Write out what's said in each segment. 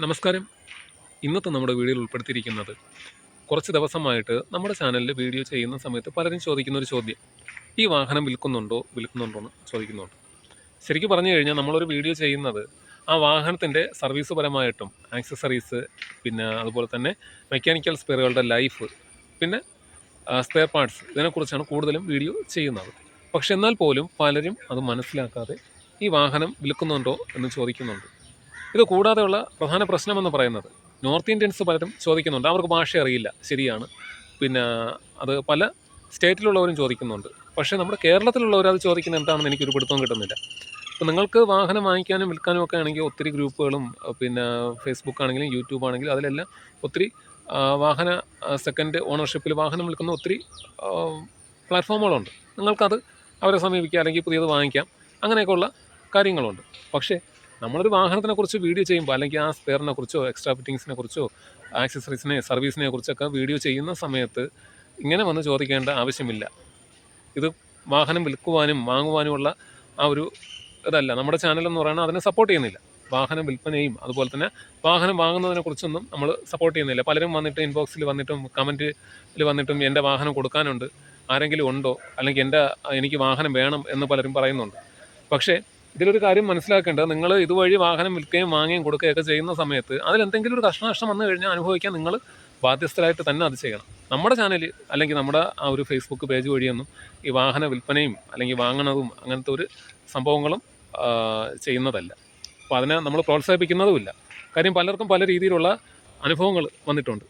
നമസ്കാരം. ഇന്നത്തെ നമ്മുടെ വീഡിയോയിൽ ഉൾപ്പെടുത്തിയിരിക്കുന്നത് കുറച്ച് ദിവസമായിട്ട് നമ്മുടെ ചാനലിൽ വീഡിയോ ചെയ്യുന്ന സമയത്ത് പലരും ചോദിക്കുന്ന ഒരു ചോദ്യം. ഈ വാഹനം വിൽക്കുന്നുണ്ടോ? വിൽക്കുന്നുണ്ടോ എന്ന് ചോദിക്കുന്നുണ്ട്. ശരിക്കും പറഞ്ഞു കഴിഞ്ഞാൽ നമ്മളൊരു വീഡിയോ ചെയ്യുന്നത് ആ വാഹനത്തിന്റെ സർവീസ് പരമായിട്ടും ആക്സസറീസ് പിന്നെ അതുപോലെ തന്നെ മെക്കാനിക്കൽ സ്പെയറുകളുടെ ലൈഫ് പിന്നെ സ്പെയർ പാർട്സ് ഇതിനെക്കുറിച്ചാണ് കൂടുതലും വീഡിയോ ചെയ്യുന്നത്. പക്ഷെ എന്നാൽ പോലും പലരും അത് മനസ്സിലാക്കാതെ ഈ വാഹനം വിൽക്കുന്നുണ്ടോ എന്ന് ചോദിക്കുന്നുണ്ട്. ഇത് കൂടാതെയുള്ള പ്രധാന പ്രശ്നമെന്ന് പറയുന്നത് നോർത്ത് ഇന്ത്യൻസ് പലരും ചോദിക്കുന്നുണ്ട്. അവർക്ക് ഭാഷ അറിയില്ല. ശരിയാണ്. പിന്നെ അത് പല സ്റ്റേറ്റിലുള്ളവരും ചോദിക്കുന്നുണ്ട്. പക്ഷേ നമ്മുടെ കേരളത്തിലുള്ളവർ അത് ചോദിക്കുന്നത് എന്താണെന്ന് എനിക്കൊരു പിടുത്തവും കിട്ടുന്നില്ല. അപ്പോൾ നിങ്ങൾക്ക് വാഹനം വാങ്ങിക്കാനും വിൽക്കാനും ഒക്കെ ആണെങ്കിൽ ഒത്തിരി ഗ്രൂപ്പുകളും പിന്നെ ഫേസ്ബുക്ക് ആണെങ്കിലും യൂട്യൂബ് ആണെങ്കിലും അതിലെല്ലാം ഒത്തിരി വാഹന സെക്കൻഡ് ഓണർഷിപ്പിൽ വാഹനം വിൽക്കുന്ന ഒത്തിരി പ്ലാറ്റ്ഫോമുകളുണ്ട് നിങ്ങൾക്കത് അവരെ സമീപിക്കുക അല്ലെങ്കിൽ പുതിയത് വാങ്ങിക്കാം. അങ്ങനെയൊക്കെയുള്ള കാര്യങ്ങളുണ്ട്. പക്ഷേ നമ്മളൊരു വാഹനത്തിനെ കുറിച്ച് വീഡിയോ ചെയ്യുമ്പോൾ അല്ലെങ്കിൽ ആ സ്പെയറിനെ കുറിച്ചോ എക്സ്ട്രാ ഫിറ്റിങ്സിനെ കുറിച്ചോ ആക്സസറീസിനെ സർവീസിനെ കുറിച്ചൊക്കെ വീഡിയോ ചെയ്യുന്ന സമയത്ത് ഇങ്ങനെ വന്ന് ചോദിക്കേണ്ട ആവശ്യമില്ല. ഇത് വാഹനം വിൽക്കുവാനും വാങ്ങുവാനുമുള്ള ആ ഒരു ഇതല്ല. നമ്മുടെ ചാനൽ എന്ന് പറയുന്നത് അതിനെ സപ്പോർട്ട് ചെയ്യുന്നില്ല. വാഹനം വിൽപ്പനയും അതുപോലെ തന്നെ വാഹനം വാങ്ങുന്നതിനെക്കുറിച്ചൊന്നും നമ്മൾ സപ്പോർട്ട് ചെയ്യുന്നില്ല. പലരും വന്നിട്ട് ഇൻബോക്സിൽ വന്നിട്ടും കമന്റിൽ വന്നിട്ടും എന്റെ വാഹനം കൊടുക്കാനുണ്ട്. ആരെങ്കിലും ഉണ്ടോ? അല്ലെങ്കിൽ എന്റെ എനിക്ക് വാഹനം വേണം എന്ന് പലരും പറയുന്നുണ്ട്. പക്ഷേ ഇതിലൊരു കാര്യം മനസ്സിലാക്കേണ്ടത് നിങ്ങൾ ഇതുവഴി വാഹനം വിൽക്കുകയും വാങ്ങുകയും കൊടുക്കുകയൊക്കെ ചെയ്യുന്ന സമയത്ത് അതിലെന്തെങ്കിലും ഒരു കഷ്ടനഷ്ടം വന്നു കഴിഞ്ഞാൽ അനുഭവിക്കാൻ നിങ്ങൾ ബാധ്യസ്ഥരായിട്ട് തന്നെ അത് ചെയ്യണം. നമ്മുടെ ചാനൽ അല്ലെങ്കിൽ നമ്മുടെ ആ ഒരു ഫേസ്ബുക്ക് പേജ് വഴിയൊന്നും ഈ വാഹന വിൽപ്പനയും അല്ലെങ്കിൽ വാങ്ങണതും അങ്ങനത്തെ ഒരു സംഭവങ്ങളും ചെയ്യുന്നതല്ല. അപ്പോൾ അതിനെ നമ്മൾ പ്രോത്സാഹിപ്പിക്കുന്നതുമില്ല. കാര്യം പലർക്കും പല രീതിയിലുള്ള അനുഭവങ്ങൾ വന്നിട്ടുണ്ട്.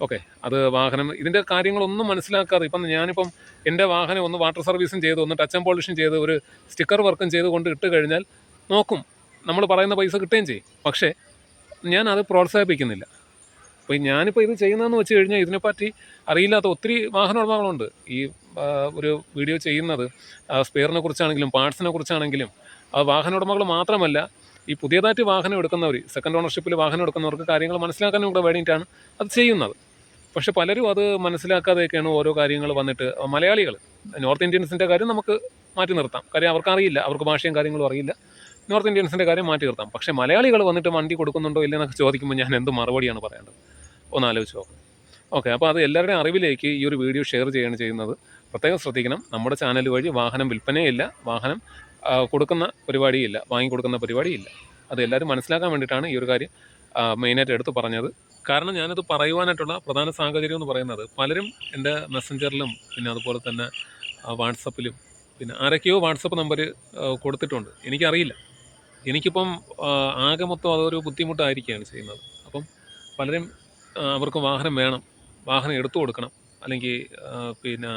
ഓക്കെ അത് വാഹനം ഇതിന്റെ കാര്യങ്ങളൊന്നും മനസ്സിലാക്കാതെ ഇപ്പം ഞാനിപ്പം എന്റെ വാഹനം ഒന്ന് വാട്ടർ സർവീസും ചെയ്ത് ഒന്ന് ടച്ച് ആൻഡ് പോളിഷും ചെയ്ത് ഒരു സ്റ്റിക്കർ വർക്കും ചെയ്ത് കൊണ്ട് ഇട്ട് കഴിഞ്ഞാൽ നോക്കും. നമ്മൾ പറയുന്ന പൈസ കിട്ടുകയും ചെയ്യും. പക്ഷേ ഞാൻ അത് പ്രോത്സാഹിപ്പിക്കുന്നില്ല. അപ്പോൾ ഞാനിപ്പോൾ ഇത് ചെയ്യുന്നതെന്ന് വെച്ച് കഴിഞ്ഞാൽ ഇതിനെപ്പറ്റി അറിയില്ലാത്ത ഒത്തിരി വാഹന ഉടമകളുണ്ട്. ഈ ഒരു വീഡിയോ ചെയ്യുന്നത് സ്പെയറിനെ കുറിച്ചാണെങ്കിലും പാർട്സിനെ കുറിച്ചാണെങ്കിലും വാഹന ഉടമകൾ മാത്രമല്ല ഈ പുതിയതായിട്ട് വാഹനം എടുക്കുന്നവർ സെക്കൻഡ് ഓണർഷിപ്പിൽ വാഹനം എടുക്കുന്നവർക്ക് കാര്യങ്ങൾ മനസ്സിലാക്കാനും കൂടെ വേണ്ടിയിട്ടാണ് അത് ചെയ്യുന്നത്. പക്ഷെ പലരും അത് മനസ്സിലാക്കാതെയൊക്കെയാണ് ഓരോ കാര്യങ്ങൾ വന്നിട്ട് മലയാളികൾ നോർത്ത് ഇന്ത്യൻസിന്റെ കാര്യം നമുക്ക് മാറ്റി നിർത്താം. കാര്യം അവർക്ക് അറിയില്ല അവർക്ക് ഭാഷയും കാര്യങ്ങളും അറിയില്ല. നോർത്ത് ഇന്ത്യൻസിന്റെ കാര്യം മാറ്റി നിർത്താം. പക്ഷേ മലയാളികൾ വന്നിട്ട് വണ്ടി കൊടുക്കുന്നുണ്ടോ ഇല്ലെന്നൊക്കെ ചോദിക്കുമ്പോൾ ഞാൻ എന്ത് മറുപടിയാണ് പറയേണ്ടത്? ഒന്ന് ആലോചിച്ച് നോക്കാം. ഓക്കെ അപ്പോൾ അത് എല്ലാവരുടെയും അറിവിലേക്ക് ഈ ഒരു വീഡിയോ ഷെയർ ചെയ്യുകയാണ് ചെയ്യുന്നത്. പ്രത്യേകം ശ്രദ്ധിക്കണം നമ്മുടെ ചാനൽ വഴി വാഹനം വിൽപ്പനയില്ല വാഹനം കൊടുക്കുന്ന പരിപാടിയില്ല വാങ്ങിക്കൊടുക്കുന്ന പരിപാടിയില്ല. അത് എല്ലാവരും മനസ്സിലാക്കാൻ വേണ്ടിയിട്ടാണ് ഈ ഒരു കാര്യം മെയിനായിട്ട് എടുത്തു പറഞ്ഞത്. കാരണം ഞാനത് പറയുവാനായിട്ടുള്ള പ്രധാന സാഹചര്യം എന്ന് പറയുന്നത് പലരും എന്റെ മെസ്സഞ്ചറിലും പിന്നെ അതുപോലെ തന്നെ വാട്സപ്പിലും പിന്നെ ആരൊക്കെയോ വാട്സപ്പ് നമ്പർ കൊടുത്തിട്ടുണ്ട്. എനിക്കറിയില്ല. എനിക്കിപ്പം ആകെ മൊത്തം അതൊരു ബുദ്ധിമുട്ടായിരിക്കുകയാണ് ചെയ്യുന്നത്. അപ്പം പലരും അവർക്ക് വാഹനം വേണം. വാഹനം എടുത്തു കൊടുക്കണം. അല്ലെങ്കിൽ പിന്നെ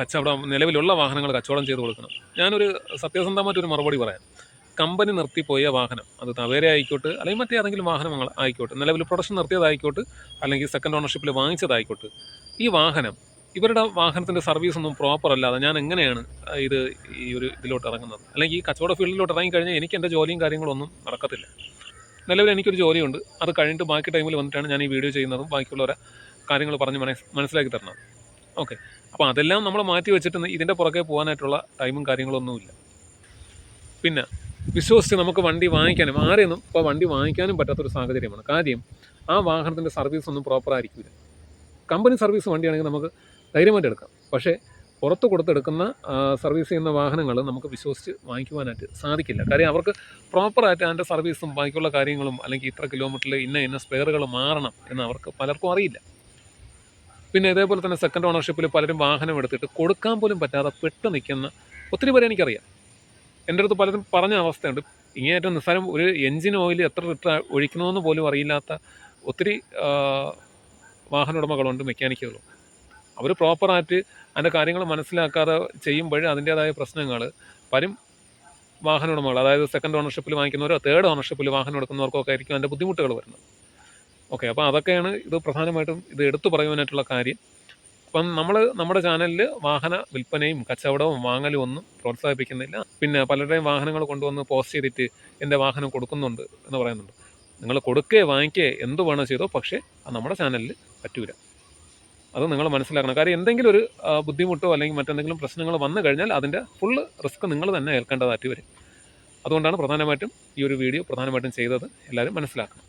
കച്ചവടം നിലവിലുള്ള വാഹനങ്ങൾ കച്ചവടം ചെയ്ത് കൊടുക്കണം. ഞാനൊരു സത്യസന്ധമായിട്ടൊരു മറുപടി പറയാം. കമ്പനി നിർത്തിപ്പോയ വാഹനം. അത് തവേര ആയിക്കോട്ടെ അല്ലെങ്കിൽ മറ്റേ വാഹനം ആയിക്കോട്ടെ നിലവിൽ പ്രൊഡക്ഷൻ നിർത്തിയതായിക്കോട്ടെ അല്ലെങ്കിൽ സെക്കൻഡ് ഓണർഷിപ്പിൽ വാങ്ങിച്ചതായിക്കോട്ടെ. ഈ വാഹനം ഇവരുടെ വാഹനത്തിന്റെ സർവീസ് ഒന്നും പ്രോപ്പർ അല്ലാതെ ഞാൻ എങ്ങനെയാണ് ഇത് ഈ ഒരു ഇതിലോട്ട് ഇറങ്ങുന്നത്? അല്ലെങ്കിൽ ഈ കച്ചവട ഫീൽഡിലോട്ട് ഇറങ്ങിക്കഴിഞ്ഞാൽ എനിക്ക് എന്റെ ജോലിയും കാര്യങ്ങളൊന്നും നടക്കത്തില്ല. നിലവിൽ എനിക്കൊരു ജോലിയുണ്ട്. അത് കഴിഞ്ഞിട്ട് ബാക്കി ടൈമിൽ വന്നിട്ടാണ് ഞാൻ ഈ വീഡിയോ ചെയ്യുന്നതും ബാക്കിയുള്ളവരെ കാര്യങ്ങൾ പറഞ്ഞ് മനസ്സിലാക്കി തരണം ഓക്കെ അപ്പോൾ അതെല്ലാം നമ്മൾ മാറ്റി വെച്ചിട്ട് ഇതിന്റെ പുറകെ പോകാനായിട്ടുള്ള ടൈമും കാര്യങ്ങളൊന്നുമില്ല. പിന്നെ വിശ്വസിച്ച് നമുക്ക് വണ്ടി വാങ്ങിക്കാനും ആരെയൊന്നും ഇപ്പോൾ വണ്ടി വാങ്ങിക്കാനും പറ്റാത്തൊരു സാഹചര്യമാണ്. കാര്യം ആ വാഹനത്തിന്റെ സർവീസ് ഒന്നും പ്രോപ്പർ ആയിരിക്കില്ല കമ്പനി സർവീസ് വണ്ടിയാണെങ്കിൽ നമുക്ക് ധൈര്യമായിട്ട് എടുക്കാം. പക്ഷേ പുറത്ത് കൊടുത്തെടുക്കുന്ന സർവീസ് ചെയ്യുന്ന വാഹനങ്ങൾ നമുക്ക് വിശ്വസിച്ച് വാങ്ങിക്കുവാനായിട്ട് സാധിക്കില്ല. കാര്യം അവർക്ക് പ്രോപ്പറായിട്ട് അതിന്റെ സർവീസും ബാക്കിയുള്ള കാര്യങ്ങളും അല്ലെങ്കിൽ ഇത്ര കിലോമീറ്ററിൽ ഇന്ന ഇന്ന സ്പെയറുകൾ മാറണം എന്ന് അവർക്ക് പലർക്കും അറിയില്ല. പിന്നെ ഇതേപോലെ തന്നെ സെക്കൻഡ് ഓണർഷിപ്പിൽ പലരും വാഹനം എടുത്തിട്ട് കൊടുക്കാൻ പോലും പറ്റാതെ പെട്ട് നിൽക്കുന്ന ഒത്തിരി പേരെ എനിക്കറിയാം. എന്റെ അടുത്ത് പലരും പറഞ്ഞ അവസ്ഥയുണ്ട്. ഇങ്ങേയറ്റം നിസ്സാരം ഒരു എൻജിൻ ഓയിൽ എത്ര ലിറ്റർ ഒഴിക്കണമെന്ന് പോലും അറിയില്ലാത്ത ഒത്തിരി വാഹന ഉടമകളുണ്ട് മെക്കാനിക്കുകളും അവർ പ്രോപ്പറായിട്ട് അതിന്റെ കാര്യങ്ങൾ മനസ്സിലാക്കാതെ ചെയ്യുമ്പോൾ അതിന്റേതായ പ്രശ്നങ്ങൾ വരും വാഹന ഉടമകൾ അതായത് സെക്കൻഡ് ഓണർഷിപ്പിൽ വാങ്ങിക്കുന്നവരോ തേർഡ് ഓണർഷിപ്പിൽ വാഹനം എടുക്കുന്നവർക്കോ ഒക്കെ ആയിരിക്കും അതിന്റെ ബുദ്ധിമുട്ടുകൾ വരുന്നത്. ഓക്കെ അപ്പോൾ അതൊക്കെയാണ് ഇത് പ്രധാനമായിട്ടും ഇത് എടുത്തു പറയുവാനായിട്ടുള്ള കാര്യം. അപ്പം നമ്മൾ നമ്മുടെ ചാനലിൽ വാഹന വിൽപ്പനയും കച്ചവടവും വാങ്ങലും ഒന്നും പ്രോത്സാഹിപ്പിക്കുന്നില്ല. പിന്നെ പലരുടെയും വാഹനങ്ങൾ കൊണ്ടുവന്ന് പോസ്റ്റ് ചെയ്തിട്ട് എന്റെ വാഹനം കൊടുക്കുന്നുണ്ട് എന്ന് പറയുന്നുണ്ട്. നിങ്ങൾ കൊടുക്കേ വാങ്ങിക്കേ എന്ത് വേണോ ചെയ്തോ പക്ഷേ അത് നമ്മുടെ ചാനലിൽ പറ്റൂല. അത് നിങ്ങൾ മനസ്സിലാക്കണം. കാര്യം എന്തെങ്കിലും ഒരു ബുദ്ധിമുട്ടോ അല്ലെങ്കിൽ മറ്റെന്തെങ്കിലും പ്രശ്നങ്ങൾ വന്നു കഴിഞ്ഞാൽ അതിന്റെ ഫുള്ള് റിസ്ക് നിങ്ങൾ തന്നെ ഏൽക്കേണ്ടതായിട്ട് വരും. അതുകൊണ്ടാണ് പ്രധാനമായിട്ടും ഈ ഒരു വീഡിയോ പ്രധാനമായിട്ടും ചെയ്തത്. എല്ലാവരും മനസ്സിലാക്കണം.